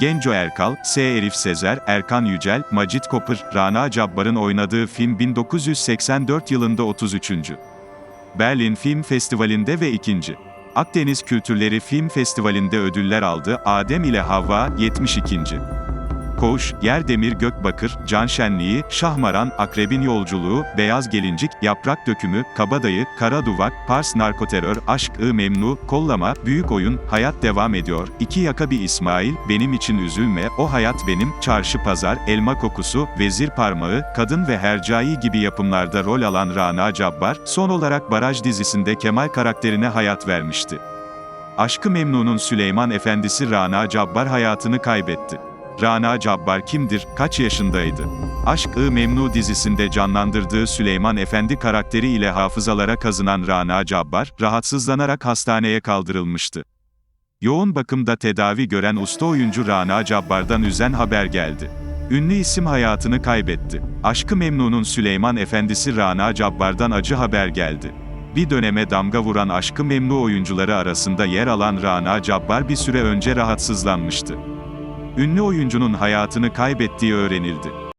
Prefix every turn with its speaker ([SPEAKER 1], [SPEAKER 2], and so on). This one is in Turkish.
[SPEAKER 1] Genco Erkal, S. Elif Sezer, Erkan Yücel, Macit Kopır, Rana Cabbar'ın oynadığı film 1984 yılında 33. Berlin Film Festivali'nde ve 2. Akdeniz Kültürleri Film Festivali'nde ödüller aldı. Adem ile Havva, 72. Koğuş, Yerdemir Gökbakır, Can Şenliği, Şahmaran, Akrebin Yolculuğu, Beyaz Gelincik, Yaprak Dökümü, Kabadayı, Kara Duvak, Pars Narkoterör, Aşk-ı Memnu, Kollama, Büyük Oyun, Hayat Devam Ediyor, İki Yaka Bir İsmail, Benim için Üzülme, O Hayat Benim, Çarşı Pazar, Elma Kokusu, Vezir Parmağı, Kadın ve Hercai gibi yapımlarda rol alan Rana Cabbar, son olarak Baraj dizisinde Kemal karakterine hayat vermişti. Aşkı Memnu'nun Süleyman Efendisi Rana Cabbar hayatını kaybetti. Rana Cabbar kimdir, kaç yaşındaydı? Aşk-ı Memnu dizisinde canlandırdığı Süleyman Efendi karakteri ile hafızalara kazınan Rana Cabbar, rahatsızlanarak hastaneye kaldırılmıştı. Yoğun bakımda tedavi gören usta oyuncu Rana Cabbar'dan üzen haber geldi. Ünlü isim hayatını kaybetti. Aşkı Memnu'nun Süleyman Efendisi Rana Cabbar'dan acı haber geldi. Bir döneme damga vuran Aşkı Memnu oyuncuları arasında yer alan Rana Cabbar bir süre önce rahatsızlanmıştı. Ünlü oyuncunun hayatını kaybettiği öğrenildi.